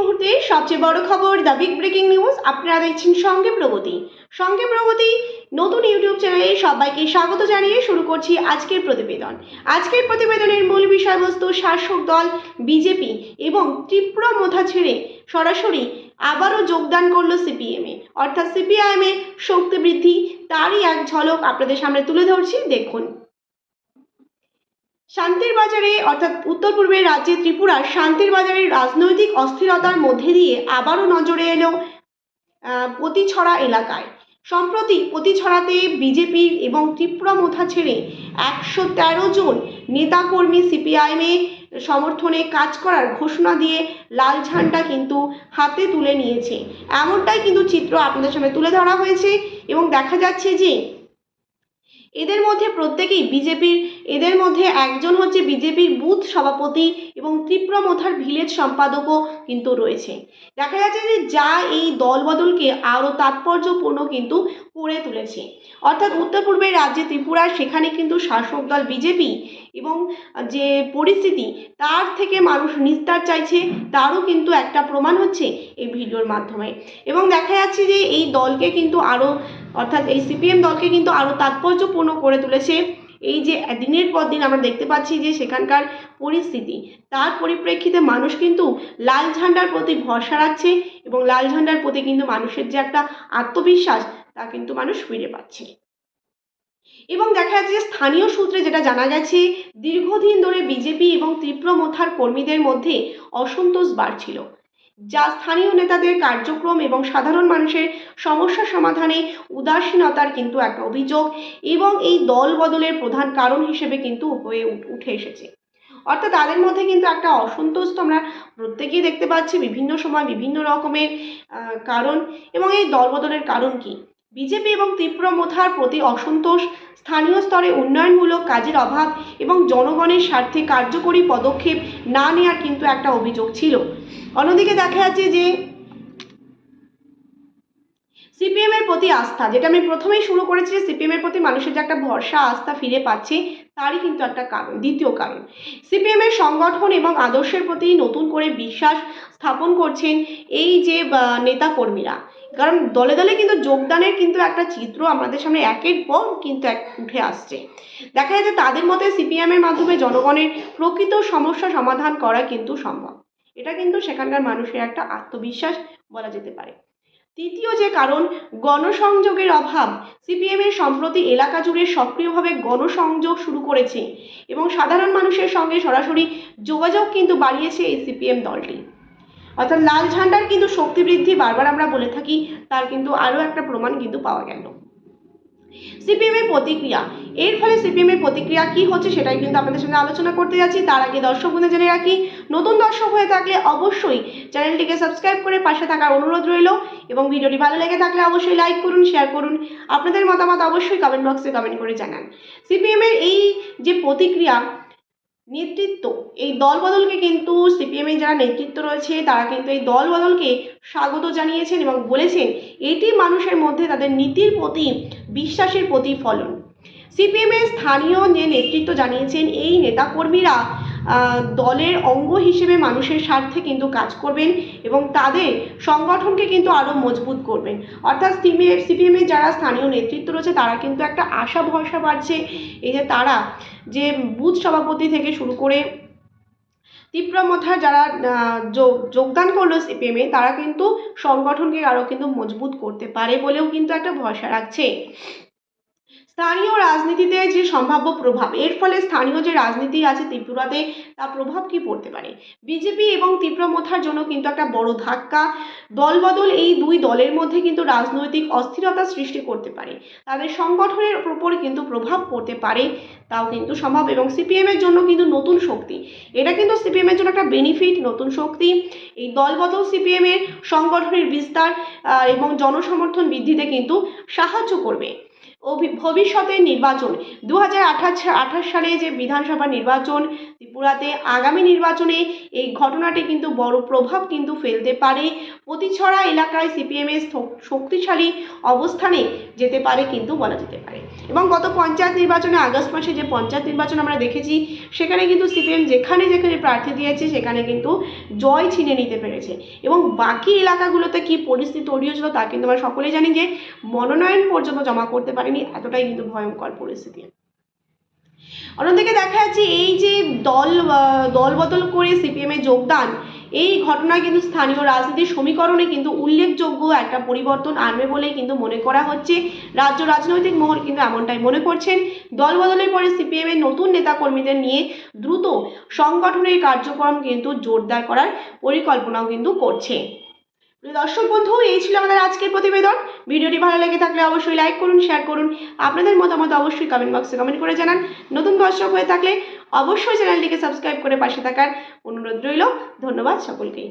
মুহূর্তে সবচেয়ে বড় খবর দ্য বিগ ব্রেকিং নিউজ। আপনারা দেখছেন সঙ্গে প্রগতি। সঙ্গে প্রগতি নতুন ইউটিউব চ্যানেলে সবাইকে স্বাগত জানিয়ে শুরু করছি আজকের প্রতিবেদন। আজকের প্রতিবেদনের মূল বিষয়বস্তু শাসক দল, বিজেপি এবং তীব্র মোথা ছেড়ে সরাসরি আবারও যোগদান করল সিপিএমে অর্থাৎ সিপিআইএমে শক্তি বৃদ্ধি, তারই এক ঝলক আপনাদের সামনে তুলে ধরছি। দেখুন। শান্তির বাজারে, অর্থাৎ উত্তর পূর্বের রাজ্যে ত্রিপুরার শান্তির বাজারে রাজনৈতিক অস্থিরতার মধ্যে দিয়ে আবারও নজরে এলো পতিছড়া এলাকায়। সম্প্রতি পতিছড়াতে বিজেপির এবং ত্রিপুরা মোথা ছেড়ে একশো তেরো জন নেতাকর্মী সিপিআইএমে সমর্থনে কাজ করার ঘোষণা দিয়ে লাল ঝান্ডা কিন্তু হাতে তুলে নিয়েছে। এমনটাই কিন্তু চিত্র আপনাদের সামনে তুলে ধরা হয়েছে এবং দেখা যাচ্ছে যে এদের মধ্যে প্রত্যেকেই বিজেপির এদের মধ্যে একজন হচ্ছে বিজেপির বুথ সভাপতি এবং ত্রিপ্রমথার ভিলেজ সম্পাদকও কিন্তু রয়েছে। দেখা যাচ্ছে যে যা এই দলবদলকে আরও তাৎপর্যপূর্ণ কিন্তু করে তুলেছে। অর্থাৎ উত্তর পূর্বের রাজ্যে ত্রিপুরা, সেখানে কিন্তু শাসক দল বিজেপি এবং যে পরিস্থিতি, তার থেকে মানুষ নিস্তার চাইছে, তারও কিন্তু একটা প্রমাণ হচ্ছে এই ভিডিওর মাধ্যমে। এবং দেখা যাচ্ছে যে এই দলকে কিন্তু আরও, অর্থাৎ এই সিপিএম দলকে কিন্তু আরও তাৎপর্যপূর্ণ করে তুলেছে। এই যে দিনের পর দিন আমরা দেখতে পাচ্ছি যে সেখানকার পরিস্থিতি, তার পরিপ্রেক্ষিতে মানুষ কিন্তু লাল ঝান্ডার প্রতি ভরসা রাখছে এবং লাল ঝান্ডার প্রতি কিন্তু মানুষের যে একটা আত্মবিশ্বাস, তা কিন্তু মানুষ ফিরে পাচ্ছে। এবং দেখা যাচ্ছে যে স্থানীয় সূত্রে যেটা জানা গেছে, দীর্ঘদিন ধরে বিজেপি এবং তীব্রমথার কর্মীদের মধ্যে অসন্তোষ বাড়ছিল। যা স্থানীয় নেতাদের কার্যক্রম এবং সাধারণ মানুষের সমস্যা সমাধানে উদাসীনতার কিন্তু একটা অভিযোগ এবং এই দল বদলের প্রধান কারণ হিসেবে কিন্তু হয়ে উঠ- এসেছে। অর্থাৎ তাদের মধ্যে কিন্তু একটা অসন্তোষ তো আমরা প্রত্যেকেই দেখতে পাচ্ছি বিভিন্ন সময় বিভিন্ন রকমের কারণ এবং এই দল বদলের কারণ কি? বিজেপি এবং তীব্র মোথার প্রতি অসন্তোষ স্থানীয় স্তরে উন্নয়নমূলক কাজের অভাব এবং জনগণের স্বার্থে কার্যকরী পদক্ষেপ না নেওয়ার কিন্তু একটা অভিযোগ ছিল। অন্যদিকে দেখা যাচ্ছে যে সিপিএম এর প্রতি আস্থা যেটা আমি প্রথমেই শুরু করেছি যে সিপিএম এর প্রতি মানুষের যে একটা ভরসা আস্থা ফিরে পাচ্ছে তারই কিন্তু একটা কারণ দ্বিতীয় কারণ। সিপিএম এর সংগঠন এবং আদর্শের প্রতি নতুন করে বিশ্বাস স্থাপন করছেন এই যে আহ, নেতাকর্মীরা। কারণ দলে দলে কিন্তু যোগদানের কিন্তু একটা চিত্র আমাদের সামনে একের পর কিন্তু এক উঠে আসছে। দেখা যাচ্ছে তাদের মতে সিপিএম এর মাধ্যমে জনগণের প্রকৃত সমস্যা সমাধান করা কিন্তু সম্ভব। এটা কিন্তু সেখানকার মানুষের একটা আত্মবিশ্বাস বলা যেতে পারে। তৃতীয় যে কারণ, গণসংযোগের অভাব। সিপিএম এর সম্প্রতি এলাকা জুড়ে সক্রিয়ভাবে গণসংযোগ শুরু করেছে এবং সাধারণ মানুষের সঙ্গে সরাসরি যোগাযোগ কিন্তু বাড়িয়েছে এই সিপিএম দলটি। অর্থাৎ লাল ঝান্ডার কিন্তু শক্তি বৃদ্ধি বারবার আমরা বলে থাকি, তার কিন্তু আরও একটা প্রমাণ কিন্তু পাওয়া গেল। সিপিএম এর প্রতিক্রিয়া, এর ফলে সিপিএম এর প্রতিক্রিয়া কি হচ্ছে সেটাই কিন্তু আপনাদের সঙ্গে আলোচনা করতে যাচ্ছি, তার আগে দর্শক বন্ধু জেনে রাখি, নতুন দর্শক হয়ে থাকলে অবশ্যই চ্যানেলটিকে সাবস্ক্রাইব করে পাশে থাকার অনুরোধ রইল এবং ভিডিওটি ভালো লেগে থাকলে অবশ্যই লাইক করুন, শেয়ার করুন, আপনাদের মতামত অবশ্যই কমেন্ট বক্সে কমেন্ট করে জানান। সিপিএম এর এই যে প্রতিক্রিয়া নেতৃত্ব। এই দল বদলকে কিন্তু সিপিএমের যারা নেতৃত্ব রয়েছে, তারা কিন্তু এই দল বদলকে স্বাগত জানিয়েছেন এবং বলেছেন, এটি মানুষের মধ্যে তাদের নীতির প্রতি, বিশ্বাসের প্রতিফলন। সিপিএমের স্থানীয় যে নেতৃত্ব জানিয়েছেন, এই নেতাকর্মীরা দলের অঙ্গ হিসেবে মানুষের স্বার্থে কিন্তু কাজ করবেন এবং তাদের সংগঠনকে কিন্তু আরও মজবুত করবেন। অর্থাৎ সিপিএম সিপিএমের যারা স্থানীয় নেতৃত্ব রয়েছে, তারা কিন্তু একটা আশা ভরসা বাড়ছে এই যে তারা যে বুথ সভাপতি থেকে শুরু করে তীব্রমথার যারা যোগদান করল সিপিএমে তারা কিন্তু সংগঠনকে আরও কিন্তু মজবুত করতে পারে বলেও কিন্তু একটা ভরসা রাখছে। স্থানীয় রাজনীতিতে যে সম্ভাব্য প্রভাব, এর ফলে স্থানীয় যে রাজনীতি আছে ত্রিপুরাতে, তার প্রভাব কি পড়তে পারে? বিজেপি এবং তীব্রমথার জন্য কিন্তু একটা বড় ধাক্কা। দলবদল এই দুই দলের মধ্যে কিন্তু রাজনৈতিক অস্থিরতা সৃষ্টি করতে পারে। তাদের সংগঠনের উপর কিন্তু প্রভাব পড়তে পারে, তাও কিন্তু সম্ভব। এবং সিপিএম এর জন্য কিন্তু নতুন শক্তি, এটা কিন্তু সিপিএম এর জন্য একটা বেনিফিট নতুন শক্তি। এই দলবদল সিপিএম এর সংগঠনের বিস্তার এবং জনসমর্থন বৃদ্ধিতে কিন্তু সাহায্য করবে। ভবিষ্যতে নির্বাচন। দু হাজার আঠাশ সালে যে বিধানসভা নির্বাচন, ত্রিপুরাতে আগামী নির্বাচনে এই ঘটনাটি কিন্তু বড় প্রভাব কিন্তু ফেলতে পারে। প্রতিছড়া এলাকায় সিপিএমের শক্তিশালী অবস্থানে যেতে পারে কিন্তু বলা যেতে পারে। এবং গত পঞ্চায়েত নির্বাচনে আগস্ট মাসে যে পঞ্চায়েত নির্বাচন আমরা দেখেছি সেখানে কিন্তু সিপিএম যেখানে যেখানে প্রার্থী দিয়েছে সেখানে কিন্তু জয় ছিনে নিতে পেরেছে। এবং বাকি এলাকাগুলোতে কি পরিস্থিতি তৈরি হয়েছিল তা কিন্তু আমরা সকলেই জানি যে মনোনয়ন পর্যন্ত জমা করতে পারেনি এতটাই কিন্তু ভয়ঙ্কর পরিস্থিতি। অন্যদিকে দেখা যাচ্ছে এই যে দল আহ, দল বদল করে সিপিএমে যোগদান এই ঘটনা কিন্তু স্থানীয় রাজনীতির সমীকরণে কিন্তু উল্লেখযোগ্য একটা পরিবর্তন আনবে বলে কিন্তু মনে করা হচ্ছে। রাজ্য রাজনৈতিক মহল কিন্তু এমনটাই মনে করছেন। দল বদলের পরে সিপিএমের নতুন নেতাকর্মীদের নিয়ে দ্রুত সংগঠনের কার্যক্রম কিন্তু জোরদার করার পরিকল্পনাও কিন্তু করছে। দর্শক বন্ধু, এই ছিল আমাদের আজকের প্রতিবেদন। ভিডিওটি ভালো লেগে থাকলে অবশ্যই লাইক করুন শেয়ার করুন। আপনাদের মতামত অবশ্যই কমেন্ট বক্সে কমেন্ট করে জানান। নতুন দর্শক হয়ে থাকলে অবশ্যই চ্যানেলটিকে সাবস্ক্রাইব করে পাশে থাকার অনুরোধ রইল। ধন্যবাদ সকলকেই।